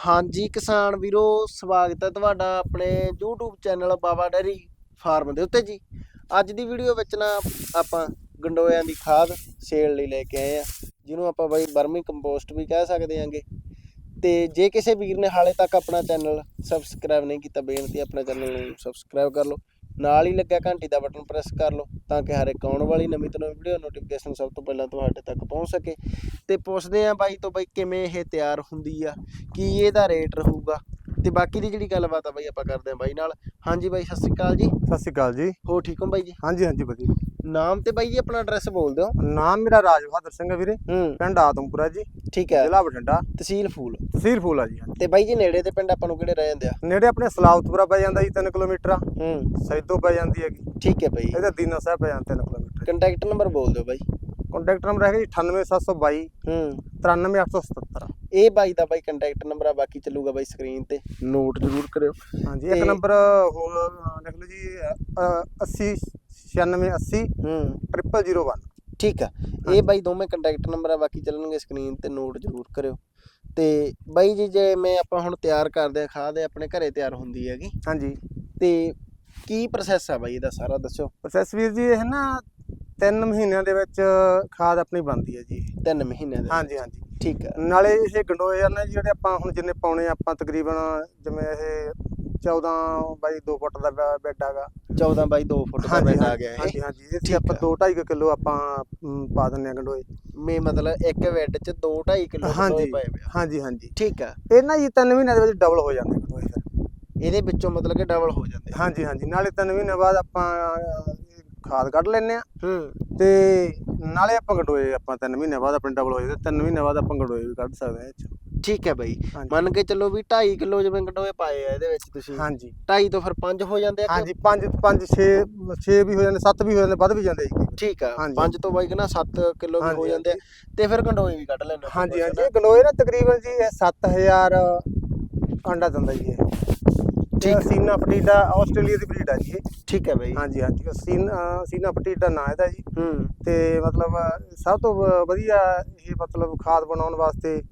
ਹਾਂਜੀ ਕਿਸਾਨ ਵੀਰੋ, ਸਵਾਗਤ ਹੈ ਤੁਹਾਡਾ ਆਪਣੇ YouTube channel Baba dairy farm ਦੇ ਉੱਤੇ ਜੀ। ਅੱਜ ਦੀ ਵੀਡੀਓ ਵਿੱਚ ਨਾ ਆਪਾਂ ਗੰਡੋਇਆਂ ਦੀ ਖਾਦ ਸੇਲ ਲਈ ਲੈ ਕੇ ਆਏ ਆ ਜਿਹਨੂੰ ਆਪਾਂ ਬਾਈ ਬਰਮੀ ਕੰਪੋਸਟ ਵੀ ਕਹਿ ਸਕਦੇ ਆਂਗੇ ਤੇ ਜੇ ਕਿਸੇ ਵੀਰ ਨੇ ਹਾਲੇ ਤੱਕ ਆਪਣਾ ਚੈਨਲ ਸਬਸਕ੍ਰਾਈਬ ਨਹੀਂ ਕੀਤਾ, ਬੇਨਤੀ ਹੈ ਆਪਣੇ ਚੈਨਲ ਨੂੰ ਸਬਸਕ੍ਰਾਈਬ ਕਰ ਲਓ। ਨਾਲ ਹੀ ਲੱਗਿਆ ਘੰਟੀ ਦਾ ਬਟਨ ਪ੍ਰੈਸ ਕਰ ਲਓ ਤਾਂ ਕਿ ਹਰ ਇੱਕ ਆਉਣ ਵਾਲੀ ਨਵੀਂ ਤੋਂ ਨਵੀਂ ਵੀਡੀਓ ਨੋਟੀਫਿਕੇਸ਼ਨ ਸਭ ਤੋਂ ਪਹਿਲਾਂ ਤੁਹਾਡੇ ਤੱਕ ਪਹੁੰਚ ਸਕੇ। ਤੇ ਪੁੱਛਦੇ ਆ ਬਾਈ ਤੋਂ ਬਾਈ ਕਿਵੇਂ ਇਹ ਤਿਆਰ ਹੁੰਦੀ ਆ ਕੀ ਇਹਦਾ ਰੇਟ ਰਹੂਗਾ? ਤੇ ਬਾਕੀ ਦੀ ਜਿਹੜੀ ਗੱਲਬਾਤ ਆ ਬਾਈ ਆਪਾਂ ਕਰਦੇ ਆ ਬਾਈ ਨਾਲ। ਹਾਂਜੀ ਬਾਈ ਸਤਿ ਸ਼੍ਰੀ ਅਕਾਲ ਜੀ। ਸਤਿ ਸ਼੍ਰੀ ਅਕਾਲ ਜੀ। ਹੋ ਠੀਕ ਹੋ ਬਾਈ ਜੀ? ਹਾਂਜੀ ਹਾਂਜੀ ਵਧੀਆ। ਨਾਮ ਤੇ ਬਾਈ ਜੀ ਆਪਣਾ ਐਡਰੈਸ ਬੋਲ ਦਿਓ। ਨਾਮ ਮੇਰਾ ਰਾਜ ਬਹਾਦਰ ਸਿੰਘ ਹੈ ਵੀਰੇ। ਹੂੰ। ਪਿੰਡ ਆਦਮਪੁਰਾ ਜੀ। ਠੀਕ ਹੈ। ਜ਼ਿਲ੍ਹਾ ਬਠਿੰਡਾ। ਤਹਿਸੀਲ ਫੂਲ। ਤਹਿਸੀਲ ਫੂਲ ਆ ਜੀ। ਤੇ ਬਾਈ ਜੀ ਨੇੜੇ ਦੇ ਪਿੰਡ ਆਪਾਂ ਨੂੰ ਕਿਹੜੇ ਰਹਿ ਜਾਂਦੇ ਆ? ਨੇੜੇ ਆਪਣੇ ਸਲਾਉਤਪੁਰਾ ਪੈ ਜਾਂਦਾ ਜੀ 3 ਕਿਲੋਮੀਟਰ ਹੂੰ। ਸੈਦੋ ਪੈ ਜਾਂਦੀ ਹੈਗੀ। ਠੀਕ ਹੈ ਬਾਈ। ਇਹਦਾ ਦੀਨਾ ਸਾਹਿਬ ਪੈ ਜਾਂਦਾ 3 ਕਿਲੋਮੀਟਰ। ਕੰਟੈਕਟ ਨੰਬਰ ਬੋਲ ਦਿਓ ਬਾਈ। ਕੰਟੈਕਟ ਨੰਬਰ ਹੈਗਾ ਜੀ 98722 ਹੂੰ। 93877 ਇਹ ਬਾਈ ਦਾ ਬਾਈ ਕੰਟੈਕਟ ਨੰਬਰ ਆ ਬਾਕੀ ਚੱਲੂਗਾ ਬਾਈ ਸਕਰੀਨ ਤੇ। ਨੋਟ ਜ਼ਰੂਰ ਕਰਿਓ। ਹਾਂਜੀ ਇੱਕ ਨੰਬਰ ਹੋਰ ਲਿਖ ਲਓ ਜੀ ਅਹ, 80 96 80 ਹੂੰ। 0001 ਠੀਕ ਆ। ਇਹ ਬਾਈ ਦੋਵੇਂ ਕੰਟੈਕਟ ਨੰਬਰ ਆ ਬਾਕੀ ਚੱਲਣਗੇ ਸਕਰੀਨ ਤੇ ਨੋਟ ਜ਼ਰੂਰ ਕਰਿਓ। ਤੇ ਬਾਈ ਜੀ ਜੇ ਮੈਂ ਆਪਾਂ ਹੁਣ ਤਿਆਰ ਕਰਦੇ ਆ ਖਾਦ ਇਹ ਆਪਣੇ ਘਰੇ ਤਿਆਰ ਹੁੰਦੀ ਹੈਗੀ। ਹਾਂਜੀ। ਤੇ ਕੀ ਪ੍ਰੋਸੈਸ ਆ ਬਾਈ ਇਹਦਾ ਸਾਰਾ ਦੱਸੋ? ਪ੍ਰੋਸੈਸ ਵੀਰ ਜੀ ਇਹ ਨਾ 3 ਮਹੀਨਿਆਂ ਦੇ ਵਿੱਚ ਖਾਦ ਆਪਣੀ ਬਣਦੀ ਹੈ ਜੀ ਤਿੰਨ ਮਹੀਨਿਆਂ ਦੇ ਹਾਂਜੀ ਹਾਂਜੀ। ਠੀਕ ਆ। ਨਾਲੇ ਇਹ ਗੰਡੋਏ ਆ ਨਾ ਜਿਹੜੇ ਆਪਾਂ ਹੁਣ ਜਿੰਨੇ ਪਾਉਣੇ ਆ ਆਪਾਂ ਤਕਰੀਬਨ ਜਿਵੇਂ ਇਹ 14 ਬਾਈ 2 ਫੁੱਟ ਦਾ ਬੈ- ਬੈੱਡ ਹੈਗਾ। 14 ਬਾਈ 2 ਫੁੱਟ ਦਾ ਬੈੱਡ ਆ ਗਿਆ ਇਹ। ਹਾਂਜੀ ਹਾਂਜੀ ਠੀਕ ਇੱਥੇ ਆਪਾਂ ਆ। 2 2.5 ਕਿਲੋ ਆਪਾਂ ਪਾ ਦਿੰਨੇ ਆ ਗੰਡੋਏ। ਮੇ ਮਤਲਬ ਇੱਕ ਬੈੱਡ 'ਚ 2 2.5 ਕਿਲੋ ਹਾਂਜੀ ਪਏ ਪਿਆ ਹਾਂਜੀ ਹਾਂਜੀ। ਠੀਕ ਆ। ਇਹ ਨਾ ਜੀ 3 ਮਹੀਨਿਆਂ ਦੇ ਵਿੱਚ ਡਬਲ ਹੋ ਜਾਂਦੇ ਗੰਡੋਏ ਫਿਰ। ਇਹਦੇ ਵਿੱਚੋਂ ਮਤਲਬ ਕਿ ਡਬਲ ਹੋ ਜਾਂਦੇ ਆ। ਹਾਂਜੀ ਹਾਂਜੀ ਨਾਲੇ 3 ਮਹੀਨੇ ਬਾਅਦ ਆਪਾਂ ਖਾਦ ਕੱਢ ਲੈਨੇ ਆ ਹੂੰ। ਤੇ ਨਾਲੇ ਆਪਾਂ ਗੰਡੋਏ ਆਪਾਂ 3 ਮਹੀਨੇ ਬਾਅਦ ਆਪਣੇ ਡਬਲ ਹੋ ਜਾਂਦੇ। 3 ਮਹੀਨੇ ਬਾਅਦ ਆਪਾਂ ਗੰਡੋਏ ਵੀ ਕੱਢ ਸਕਦੇ ਆ ਇਹ 'ਚ। ਠੀਕ ਹੈ ਬਾਈ। ਹਾਂਜੀ। ਮੰਨ ਕੇ ਚੱਲੋ ਵੀ 2.5 ਕਿਲੋ ਜਿਵੇਂ ਗੰਡੋਏ ਪਾਏ ਆ ਇਹਦੇ ਵਿੱਚ ਤੁਸੀਂ। ਹਾਂਜੀ। 2.5 ਤੋਂ ਫਿਰ 5 ਹੋ ਜਾਂਦੇ ਆ ਕਿ- ਹਾਂਜੀ 5 5 6 6 ਵੀ ਹੋ ਜਾਂਦੇ 7 ਵੀ ਹੋ ਜਾਂਦੇ ਵੱਧ ਵੀ ਜਾਂਦੇ ਜੀ ਠੀਕ ਆ। ਹਾਂਜੀ। 5 ਤੋਂ ਬਾਈ ਕਹਿੰਦਾ 7 ਕਿਲੋ ਵੀ ਹੋ ਹਾਂਜੀ, ਜਾਂਦੇ ਆ। ਤੇ ਫਿਰ ਗੰਡੋਏ ਵੀ ਕੱਢ ਹੋ ਹਾਂਜੀ ਹਾਂਜੀ। ਇਹ ਗਲੋਏ ਨਾ ਤਕਰੀਬਨ ਜੀ ਇਹ 7000 ਅੰਡਾ ਦਿੰਦਾ ਜੀ ਇਹ। ਠੀਕ। ਠੀਕ ਸੀਨਾ ਫਟੀਡਾ ਆਸਟ੍ਰੇਲੀਆ ਦੀ ਬਰੀਡ ਆ ਜੀ ਇਹ। ਠੀਕ ਹੈ ਬਾਈ। ਹਾਂਜੀ ਹਾਂਜੀ। ਉਹ ਸੀਨ ਫਟੀਡਾ ਨਾਂ ਇਹਦਾ ਜੀ। ਹੂੰ। ਤੇ ਮਤਲਬ ਸਭ ਤੋਂ ਵ- ਵਧੀਆ ਇਹ ਮਤਲਬ ਖਾਦ ਬਣਾਉਣ ਵਾਸਤੇ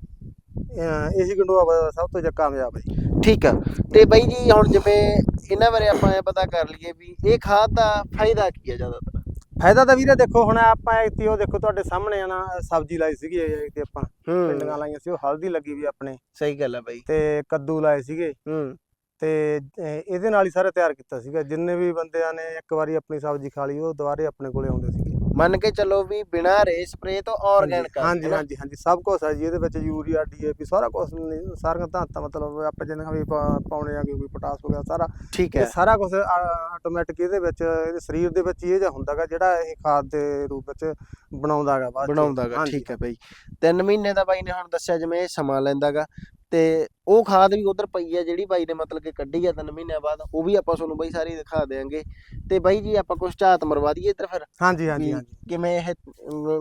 ਅਹ ਇਹੀ ਗੰਡੋਆ ਸਭ ਤੋਂ ਜ਼ਿਆਦਾ ਕਾਮਯਾਬ ਹੈ। ਜੀ ਠੀਕ ਆ। ਤੇ ਬਾਈ ਜੀ ਹੁਣ ਜਿਵੇਂ ਇਹਨਾਂ ਬਾਰੇ ਆਪਾਂ ਇਹ ਪਤਾ ਕਰ ਲਈਏ ਵੀ ਇਹ ਖਾਦ ਦਾ ਫਾਇਦਾ ਕੀ ਹੈ ਜ਼ਿਆਦਾਤਰ? ਫਾਇਦਾ ਤਾਂ ਵੀਰੇ ਦੇਖੋ ਹੁਣ ਆਪਾਂ ਇੱਥੇ ਉਹ ਦੇਖੋ ਤੁਹਾਡੇ ਸਾਹਮਣੇ ਆ ਨਾ ਸਬਜ਼ੀ ਲਾਈ ਸੀਗੀ ਇੱਥੇ ਆਪਾਂ ਪਿੰਡੀਆਂ ਹੂੰ ਲਾਈਆਂ ਸੀ ਉਹ ਹਲਦੀ ਲੱਗੀ ਵੀ ਆਪਣੇ। ਸਹੀ ਗੱਲ ਹੈ ਬਾਈ। ਤੇ ਕੱਦੂ ਲਾਏ ਸੀਗੇ। ਹੂੰ। ਤੇ ਇਹ- ਇਹਦੇ ਨਾਲ ਹੀ ਸਾਰੇ ਤਿਆਰ ਕੀਤਾ ਸੀਗਾ। ਜਿੰਨੇ ਵੀ ਬੰਦਿਆਂ ਨੇ ਇੱਕ ਵਾਰੀ ਆਪਣੀ ਸਬਜ਼ੀ ਖਾ ਲਈ ਉਹ ਦੁਬਾਰੇ ਆਪਣੇ ਕੋਲੇ ਆਉਂਦੇ ਸੀਗੇ। ਮੰਨ ਕੇ ਚੱਲੋ ਵੀ ਬਿਨਾ ਰੇ ਸਪਰੇ ਤੋਂ ਆਰਗੈਨਿਕ ਹਾਂਜੀ ਹਾਂਜੀ ਹਾਂਜੀ ਸਭ ਕੁਝ ਹੈ ਜੀ ਇਹਦੇ ਵਿੱਚ ਯੂਰੀਆ ਡੀਏਪੀ ਸਾਰਾ ਕੁਝ ਸਾਰੀਆਂ ਧਾਤਾਂ ਮਤਲਬ ਆਪਾਂ ਜਿੰਨਾ ਵੀ ਪਾਉਣੇ ਆ ਕੋਈ ਪੋਟਾਸ ਵਗੈਰਾ ਸਾਰਾ ਠੀਕ ਹੈ। ਸਾਰਾ ਕੁਝ ਆਟੋਮੈਟਿਕ ਇਹਦੇ ਵਿੱਚ ਇਹਦੇ ਸਰੀਰ ਦੇ ਵਿੱਚ ਇਹ ਜਿਹਾ ਹੁੰਦਾਗਾ ਜਿਹੜਾ ਇਹ ਖਾਦ ਦੇ ਰੂਪ ਵਿੱਚ ਬਣਾਉਂਦਾਗਾ ਬਾਅਦ। ਬਣਾਉਂਦਾਗਾ ਠੀਕ ਹੈ ਬਾਈ। ਤਿੰਨ ਮਹੀਨੇ ਦਾ ਬਾਈ ਨੇ ਹੁਣ ਦੱਸਿਆ ਜਿਵੇਂ ਇਹ ਸਮਾਂ ਲੈਂਦਾਗਾ ਤੇ ਉਹ ਖਾਦ ਵੀ ਉਧਰ ਪਈ ਹੈ ਜਿਹੜੀ ਬਾਈ ਨੇ ਮਤਲਬ ਕਿ ਕੱਢੀ ਆ ਤਿੰਨ ਮਹੀਨਿਆਂ ਬਾਅਦ ਉਹ ਵੀ ਆਪਾਂ ਤੁਹਾਨੂੰ ਬਾਈ ਸਾਰੀ ਦਿਖਾ ਦੇਾਂਗੇ ਤੇ ਬਾਈ ਜੀ ਆਪਾਂ ਕੁਝ ਝਾਤ ਮਰਵਾ ਦਈਏ ਇੱਧਰ ਫਿਰ। ਹਾਂਜੀ ਹਾਂਜੀ ਕਿਵੇਂ ਇਹ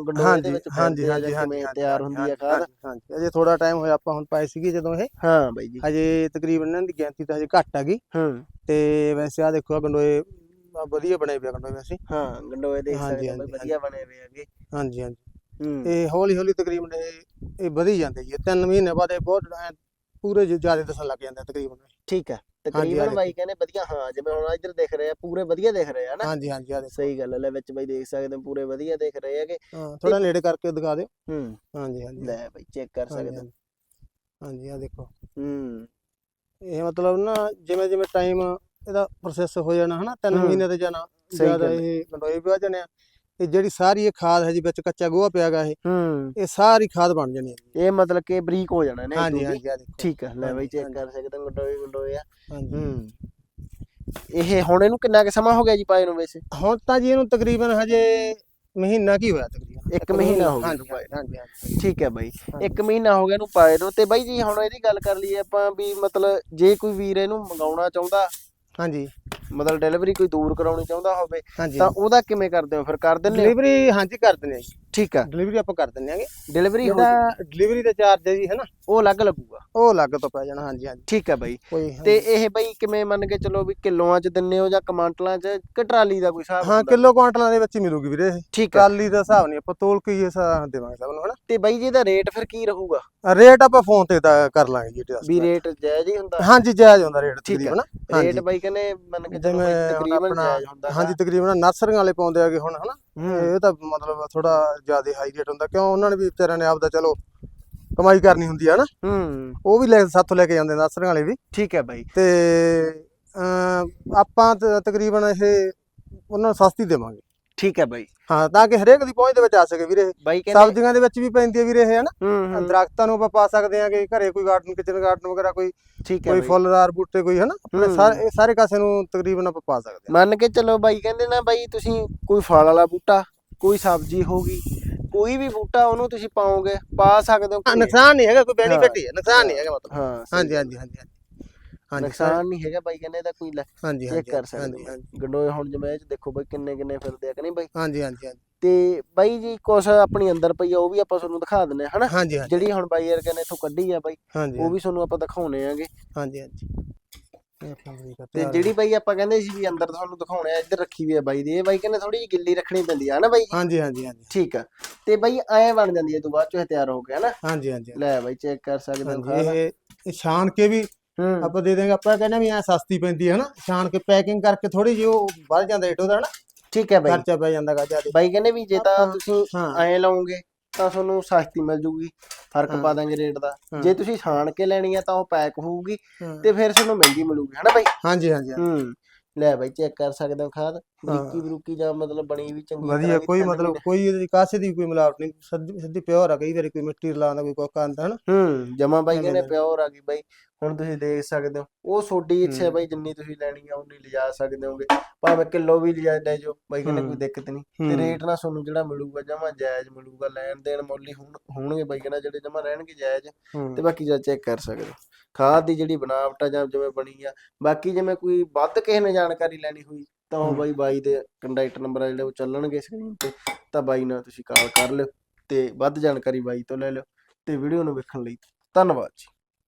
ਗੰਡੋਏ ਦੇ ਵਿੱਚ ਹਾਂਜੀ ਆ ਹਾਂਜੀ ਹਾਂਜੀ ਤਿਆਰ ਹੁੰਦੀ ਹੈ ਖਾਦ? ਹਾਂਜੀ ਅਜੇ ਥੋੜਾ ਟਾਈਮ ਹੋਇਆ ਆਪਾਂ ਹੁਣ ਪਾਏ ਸੀਗੇ ਜਦੋਂ ਇਹ। ਹਾਂ ਬਾਈ ਜੀ। ਹਜੇ ਤਕਰੀਬਨ ਇਹਨਾਂ ਦੀ ਗਿਣਤੀ ਤਾਂ ਹਜੇ ਘੱਟ ਹੈਗੀ। ਹੂੰ। ਤੇ ਵੈਸੇ ਆ ਦੇਖੋ ਆ ਗੰਡੋਏ ਵਧੀਆ ਬਣੇ ਪਿਆ ਗੰਡੋਏ ਵੈਸੇ। ਹਾਂ ਗੰਡੋਏ ਦੇਖ ਸਕਦੇ ਹੋ ਵਧੀਆ ਬਣੇ ਹੋਏ ਹੈਗੇ। ਹਾਂਜੀ ਹਾਂਜੀ। ਇਹ ਹੌਲੀ ਹੌਲੀ ਤਕਰੀਬਨ ਇਹ ਇਹ ਵਧੀ ਜਾਂਦੇ ਜੀ 3 ਮਹੀਨੇ ਬਾਅਦ ਇਹ ਬਹੁਤ ਐਂ ਪੂਰੇ ਜ਼ਿਆਦਾ ਦੱਸਣ ਲੱਗ ਜਾਂਦੇ ਆ ਤਕਰੀਬਨ। ਠੀਕ ਹੈ। ਤਕਰੀਬਨ। ਬਾਈ ਕਹਿੰਦੇ ਵਧੀਆ ਹਾਂ ਜਿਵੇਂ ਹੁਣ ਇੱਧਰ ਦਿਖ ਰਹੇ ਆ ਪੂਰੇ ਵਧੀਆ ਦਿਖ ਰਹੇ ਆ ਨਾ ਹਾਂਜੀ ਹਾਂਜੀ ਆ ਦੇਖੋ। ਸਹੀ ਗੱਲ ਹੈ ਲੈ ਵਿੱਚ ਬਾਈ ਦੇਖ ਸਕਦੇ ਹੋ ਪੂਰੇ ਵਧੀਆ ਦਿਖ ਰਹੇ ਹੈਗੇ। ਹਾਂ ਥੋੜਾ ਨੇੜੇ ਕਰਕੇ ਦਿਖਾ ਦਿਓ। ਹੂੰ। ਹਾਂਜੀ ਹਾਂਜੀ। ਲੈ ਬਾਈ ਚੈੱਕ ਕਰ ਸਕਦੇ ਹੋ। ਹਾਂਜੀ। ਆ ਦੇਖੋ। ਹੂੰ। ਇਹ ਮਤਲਬ ਨਾ ਜਿਵੇਂ ਜਿਵੇਂ ਟਾਈਮ ਇਹਦਾ ਪ੍ਰੋਸੈਸ ਹੋ ਜਾਣਾ ਹਨਾ? 3 ਹੂੰ। ਮਹੀਨੇ ਤੇ ਜਾਣਾ ਜ਼ਿਆਦਾ ਇਹ ਗੰਡੋਏ ਵੀ ਆ ਜਾਣੇ ਆ। ਇਹ ਜਿਹੜੀ ਸਾਰੀ ਇਹ ਖਾਦ ਹੈ ਜੀ ਵਿੱਚ ਕੱਚਾ ਗੋਹਾ ਪਿਆਗਾ ਇਹ ਹੂੰ। ਇਹ ਸਾਰੀ ਖਾਦ ਬਣ ਜਾਣੀ ਹੈ ਇਹ ਮਤਲਬ ਕਿ ਬਰੀਕ ਹੋ ਜਾਣਾ ਨੇ ਹਾਂਜੀ। ਹਾਂਜੀ ਆ ਦੇਖੋ। ਠੀਕ ਹੈ ਲੈ ਬਾਈ ਚੈੱਕ। ਕਰ ਸਕਦੇ ਹੋ ਗੰਡੋਏ ਗੰਡੋਏ ਆ। ਹਾਂਜੀ। ਹੂੰ। ਇਹ ਹੁਣ ਇਹਨੂੰ ਕਿੰਨਾ ਕੁ ਸਮਾਂ ਹੋ ਗਿਆ ਜੀ ਪਾਏ ਨੂੰ ਵੈਸੇ? ਹੁਣ ਤਾਂ ਜੀ ਇਹਨੂੰ ਤਕਰੀਬਨ ਹਜੇ ਮਹੀਨਾ ਕੀ ਹੋਇਆ ਤਕਰੀਬਨ। ਇੱਕ ਮਹੀਨਾ ਹੋ ਗਿਆ ਹਾਂਜੀ ਹਾਂਜੀ ਠੀਕ ਹੈ ਬਾਈ। ਇੱਕ ਮਹੀਨਾ ਹੋ ਗਿਆ ਇਹਨੂੰ ਪਾਏ ਨੂੰ ਤੇ ਬਾਈ ਜੀ ਹੁਣ ਇਹਦੀ ਗੱਲ ਕਰ ਲਈਏ ਆਪਾਂ ਵੀ ਮਤਲਬ ਜੇ ਕੋਈ ਵੀਰ ਇਹਨੂੰ ਮੰਗਾਉਣਾ ਚਾਹੁੰਦਾ ਹਾਂਜੀ। ਮਤਲਬ ਡਿਲੀਵਰੀ ਕੋਈ ਦੂਰ ਕਰਾਉਣੀ ਚਾਹੁੰਦਾ ਹੋਵੇ ਹਾਂਜੀ। ਤਾਂ ਉਹਦਾ ਕਿਵੇਂ ਕਰਦੇ ਹੋ? ਫਿਰ ਕਰ ਦਿੰਦੇ ਹੋ? ਡਿਲੀਵਰੀ ਹਾਂਜੀ ਕਰ ਦਿੰਦੇ ਆ ਜੀ। ਠੀਕ ਆ। ਡਿਲੀਵਰੀ ਆਪਾਂ ਕਰ ਦਿੰਦੇ ਆਂਗੇ ਡਿਲੀਵਰੀ ਹੋ ਡਿਲੀਵਰੀ ਦਾ ਚਾਰਜ ਹੈ ਜੀ ਹੈਨਾ? ਉਹ ਅਲੱਗ ਲੱਗੂਗਾ। ਉਹ ਅਲੱਗ ਤੋਂ ਪੈ ਜਾਣਾ ਹਾਂਜੀ ਹਾਂਜੀ। ਠੀਕ ਆ ਬਾਈ। ਕੋਈ ਤੇ ਇਹ ਬਾਈ ਕਿਵੇਂ ਮੰਨ ਕੇ ਚਲੋ ਵੀ ਕਿਲੋਆਂ ਚ ਦਿੰਨੇ ਹੋ ਜਾਂ ਕਮਾਂਟਲਾਂ ਚ ਕਿ ਟਰਾਲੀ ਦਾ ਕੋਈ ਹਿਸਾਬ ਹਾਂ ਹੁੰਦਾ? ਕਿਲੋ ਕੁਆਂਟਲਾਂ ਦੇ ਵਿੱਚ ਹੀ ਮਿਲੂਗੀ ਵੀਰੇ ਇਹ। ਠੀਕ ਆ ਟਰਾਲੀ ਦਾ ਹਿਸਾਬ ਨਹੀਂ ਆਪਾਂ ਤੋਲ ਕੇ ਹੀ ਇਹ ਹਿਸਾਬ ਦੇਵਾਂਗੇ ਸਭ ਨੂੰ ਹਨਾ? ਤੇ ਬਾਈ ਜੀ ਇਹਦਾ ਰੇਟ ਫਿਰ ਕੀ ਰਹੂਗਾ? ਰੇਟ ਆਪਾਂ ਫੋਨ ਤੇ ਤਾਂ ਕਰ ਲਾਂਗੇ ਜੀ ਇਹਦਾ। ਵੀ ਰੇਟ ਜਾਇਜ਼ ਹੀ ਹੁੰਦਾ? ਹਾਂਜੀ ਜਾਇਜ਼ ਹੁੰਦਾ ਰੇਟ ਠੀਕ ਹੈ। ਤਕਰੀਬਨ ਰੇਟ ਹਾਂਜੀ। ਬਾਈ ਕਹਿੰਦੇ ਮੰਨ ਕੇ ਚਲੋ ਜਿਵੇਂ ਬਾਈ ਹੁਣ ਤਕਰੀਬਨ ਆਪਣਾ- ਜਾਇਜ਼ ਹੁੰਦਾ ਹਾਂਜੀ ਤਕਰੀਬਨ ਨਰਸਰੀਆਂ ਵਾਲੇ ਪਾਉਂਦੇ ਆਗੇ ਹੁਣ ਹਨਾ? ਹੂੰ। ਇਹ ਤਾਂ ਮਤਲਬ ਥੋੜਾ ਜ਼ਿਆਦਾ ਹਾਈ ਰੇਟ ਹੁੰਦਾ ਕਿਉਂ? ਉਹਨਾਂ ਨੇ ਵੀ ਵਿਚਾਰਿਆਂ ਨੇ ਆਪਦਾ ਚਲੋ ਕਮਾਈ ਕਰਨੀ ਹੁੰਦੀ ਹੈ ਨਾ। ਹੂੰ। ਉਹ ਵੀ ਲੈ ਸਾਥੋਂ ਲੈ ਕੇ ਜਾਂਦੇ ਨਰਸਰੀਆਂ ਵਾਲੇ ਵੀ। ਠੀਕ ਹੈ ਬਾਈ। ਤੇ ਆਪਾਂ ਤਕਰੀਬਨ ਇਹ ਉਹਨਾਂ ਨੂੰ ਸਸਤੀ ਦੇਵਾਂਗੇ। ਠੀਕ ਹੈ ਬਾਈ। ਹਾਂ ਤਾਂ ਕਿ ਹਰੇਕ ਦੀ ਪਹੁੰਚ ਦੇ ਵਿੱਚ ਆ ਸਕੇ ਵੀਰੇ। ਸਬਜ਼ੀਆਂ ਦੇ ਵਿੱਚ ਵੀ ਪੈਂਦੀ ਹੈ ਵੀਰੇ ਇਹ ਹਨਾ। ਹੂੰ ਹੂੰ। ਦਰਖਤਾਂ ਨੂੰ ਆਪਾਂ ਪਾ ਸਕਦੇ ਹਾਂ ਕਿ ਘਰੇ ਕੋਈ ਗਾਰਡਨ ਕਿਚਨ ਗਾਰਡਨ ਵਗੈਰਾ ਕੋਈ ਠੀਕ ਹੈ ਕੋਈ ਫੁੱਲਦਾਰ ਬੂਟੇ ਕੋਈ ਹਨਾ। ਹੂੰ। ਸਾਰੇ ਸਾਰੇ ਕਾਸੇ ਨੂੰ ਤਕਰੀਬਨ ਆਪਾਂ ਪਾ ਸਕਦੇ ਮੰਨ ਕੇ ਚਲੋ ਬਾਈ ਕਹਿੰਦੇ ਨਾ ਬਾਈ ਤੁਸੀਂ ਕੋਈ ਫਲ ਵਾਲਾ ਬੂਟਾ ਕੋਈ ਸਬਜ਼ੀ ਹੋਗੀ ਕੋਈ ਵੀ ਬੂਟਾ ਉਹਨੂੰ ਤੁਸੀਂ ਪਾਓਗੇ ਪਾ ਸਕਦੇ ਹੋ ਨੁਕਸਾਨ ਨਹੀਂ ਹੈਗਾ ਕੋਈ benefit ਹੀ ਹੈ ਨੁਕਸਾਨ ਨਹੀਂ ਹੈਗਾ ਮਤਲਬ। ਹਾਂ ਹਾਂਜੀ ਹਾਂਜੀ ਹਾਂਜੀ ਹਾਂਜੀ। ਨੁਕਸਾਨ ਨਹੀਂ ਹੈਗਾ ਬਾਈ ਕਹਿੰਦੇ ਇਹਦਾ ਕੋਈ ਲੈ ਹਾਂਜੀ ਚੈੱਕ ਕਰ ਸਕਦੇ ਗੰਡੋਏ ਹੁਣ ਜਿਵੇਂ ਇਹ ਚ ਦੇਖੋ ਬਾਈ ਕਿੰਨੇ ਕਿੰਨੇ ਫਿਰਦੇ ਆ ਕਿ ਨਹੀਂ ਬਾਈ? ਹਾਂਜੀ ਹਾਂਜੀ ਹਾਂਜੀ। ਤੇ ਬਾਈ ਜੀ ਕੁਛ ਆਪਣੀ ਅੰਦਰ ਪਈ ਆ ਉਹ ਵੀ ਆਪਾਂ ਤੁਹਾਨੂੰ ਦਿਖਾ ਦਿੰਨੇ ਹਨਾ? ਜਿਹੜੀ ਹੁਣ ਬਾਈ ਵਰਗੇ ਨੇ ਇਥੋਂ ਕੱਢੀ ਆ ਬਾਈ ਉਹ ਵੀ ਤੁਹਾਨੂੰ ਆਪਾਂ ਦਿਖਾਉਣੇ ਆਗੇ। ਹਾਂਜੀ ਹਾਂਜੀ। ਇਹ ਤਰੀਕਾ ਤੇ ਜਿਹੜੀ ਬਾਈ ਆਪਾਂ ਕਹਿੰਦੇ ਸੀ ਵੀ ਅੰਦਰ ਤੁਹਾਨੂੰ ਦਿਖਾਉਣੇ ਆ ਇੱਧਰ ਰੱਖੀ ਵੀ ਆ ਬਾਈ ਦੀ। ਇਹ ਬਾਈ ਕਹਿੰਦੇ ਥੋੜੀ ਜਿਹੀ ਗਿੱਲੀ ਰੱਖਣੀ ਪੈਂਦੀ ਆ ਹਨਾ ਬਾਈ? ਹਾਂਜੀ ਹਾਂਜੀ ਹਾਂਜੀ। ਠੀਕ ਆ। ਤੇ ਬਾਈ ਐ ਬਣ ਜਾਂਦੀ ਹੈ ਤੂੰ ਬਾਅਦ ਚੋਂ ਇਹ ਤਿਆਰ ਹੋ ਗਿਆ ਨਾ ਹਾਂਜੀ ਹਾਂਜੀ ਲੈ ਬਾਈ ਚੈੱਕ ਕਰ ਸਕਦੇ ਹੋ ਹਾਂਜੀ, ਖਾਣਾ ਇਹ ਇਹ ਛਾਣ ਕੇ ਵੀ ਹੂੰ। ਆਪਾਂ ਦੇ ਦੇਂਗੇ ਆਪਾਂ ਕਹਿੰਦੇ ਵੀ ਐ ਸਸਤੀ ਪੈਂਦੀ ਹੈ ਨਾ ਛਾਣ ਕੇ ਪੈਕਿੰਗ ਕਰਕੇ ਥੋੜੀ ਜਿਹੀ ਉਹ ਵੱਧ ਜਾਂਦਾ ਰੇਟ ਉਹਦਾ ਨਾ ਠੀਕ ਹੈ ਬਾਈ। ਖਰਚਾ ਪੈ ਜਾਂਦਾਗਾ ਜ਼ਿਆਦਾ ਬਾਈ ਕਹਿੰਦੇ ਵੀ ਜੇ ਤਾਂ ਤੁਸੀਂ ਹਾਂ। ਐ ਲਾਉਂਗੇ ਤਾਂ ਤੁਹਾਨੂੰ ਸਸਤੀ ਮਿਲ ਜੂਗੀ। ਫ਼ਰਕ। ਪਾ ਦਾਂਗੇ ਰੇਟ ਦਾ। ਜੇ ਤੁਸੀਂ ਛਾਣ ਕੇ ਲੈਣੀ ਆ ਤਾਂ ਉਹ ਪੈਕ ਹੋਊਗੀ। ਤੇ ਫਿਰ ਤੁਹਾਨੂੰ ਮਹਿੰਗੀ ਮਿਲੂਗੀ ਹਨਾ ਬਾਈ ਹਾਂਜੀ ਹਾਂਜੀ ਹਾਂਜੀ। ਹੂੰ ਲੈ ਬਾਈ ਚੈੱਕ ਕਰ ਸਕਦੇ ਹੋ ਖਾਦ ਬਰੀਕੀ। ਬਰੂਕੀ ਜਾਂ ਮਤਲਬ ਬਣੀ ਵੀ ਚੰਗੀ ਵਧੀਆ ਦੀ ਕੋਈ ਮਤਲਬ ਕੋਈ ਇਹਦੀ ਕਾਸੇ ਦੀ ਕੋਈ ਮਿਲਾਵਟ ਨਹੀਂ ਸਿੱਧੀ ਸਿੱਧੀ ਪਿਓਰ ਆ ਕਈ ਵਾਰੀ ਕੋਈ ਮਿੱਟੀ ਰਲਾਉਂਦਾ ਕੋਈ ਕੋਕਾ ਆਂਦਾ ਹਨਾ ਹੂੰ ਜਮਾ ਬਾਈ ਕਹਿੰਦੇ ਦਾ। ਪਿਓਰ ਆ ਗਈ ਬਾਈ ਹੁਣ ਤੁਸੀਂ ਦੇਖ ਸਕਦੇ ਹੋ ਉਹ ਛੋਟੀ ਇੱਛਾ। ਬਾਈ ਜਿੰਨੀ ਤੁਸੀਂ ਲੈਣੀ ਆ ਉਨੀ ਲਿਜਾ ਸਕਦੇ ਹੋਗੇ ਭਾਵੇਂ ਕਿਲੋ ਵੀ ਲਿਜਾ ਲੈ ਜਾਓ ਬਾਈ ਕਹਿੰਦੇ ਕੋਈ। ਦਿੱਕਤ ਨਹੀਂ ਤੇ। ਰੇਟ ਨਾ ਤੁਹਾਨੂੰ ਜਿਹੜਾ ਮਿਲੂਗਾ ਜਮਾ ਜਾਇਜ਼ ਮਿਲੂਗਾ ਲੈਣ ਦੇਣ ਮੁੱਲ ਹੋਣਗੇ ਬਾਈ ਕਹਿੰਦਾ ਜਿਹੜੇ ਜਮਾ ਰਹਿਣਗੇ ਜਾਇਜ਼। ਤੇ ਬਾਕੀ ਜਾਂ ਚੈੱਕ ਕਰ ਸਕਦੇ ਹੋ ਖਾਦ ਦੀ ਜਿਹੜੀ ਬਣਾਵਟ ਆ ਜਾਂ ਜਿਵੇਂ ਬਣੀ ਆ ਬਾਕੀ ਜਿਵੇਂ ਕੋਈ ਵੱਧ ਕਿਸੇ ਨੇ ਜਾਣਕਾਰੀ ਲੈਣੀ ਹੋਈ ਤਾਂ ਉਹ। ਬਾਈ ਬਾਈ ਦੇ ਕੰਟੈਕਟ ਨੰਬਰ ਆ ਜਿਹੜੇ ਉਹ ਚੱਲਣਗੇ ਸਕਰੀਨ ਤੇ ਤਾਂ ਬਾਈ ਨਾਲ ਤੁਸੀਂ ਕਾਲ ਕਰ ਲਿਓ ਤੇ ਵੱਧ ਜਾਣਕਾਰੀ ਬਾਈ ਤੋਂ ਲੈ ਲਿਓ ਤੇ ਵੀਡੀਓ ਨੂੰ ਵੇਖਣ ਲਈ ਧੰਨਵਾਦ ਜੀ